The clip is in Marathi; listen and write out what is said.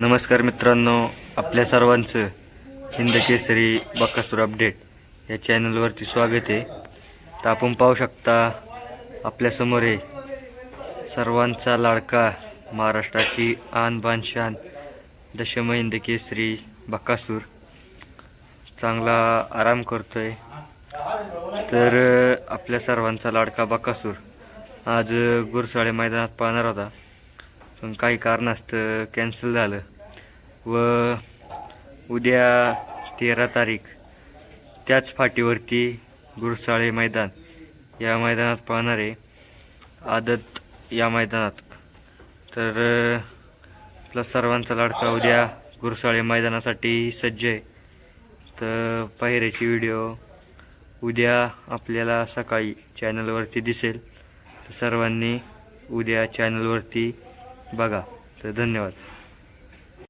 नमस्कार मित्रांनो आपल्या सर्वांचं हिंद केसरी बकासूर अपडेट या चॅनलवरती स्वागत आहे. तर आपण पाहू शकता आपल्यासमोर आहे सर्वांचा लाडका महाराष्ट्राची आन बान शान दशम हिंद केसरी बकासूर. चांगला आराम करतो आहे तर आपल्या सर्वांचा लाडका बकासूर. आज गुरसाळे मैदानात पाहणार होता. पण काही कारणास्तव कॅन्सल झालं. व उद्या तेरा तारीख त्याच फाटीवरती गुरसाळे मैदान. या मैदानात पाहणार आहे आदत या मैदानात. तर आपला सर्वांचा लाडका उद्या गुरसाळे मैदानासाठी सज्ज आहे. तर पहिऱ्याची व्हिडिओ उद्या आपल्याला सकाळी चॅनलवरती दिसेल. तर सर्वांनी उद्या चॅनलवरती बघा तर धन्यवाद.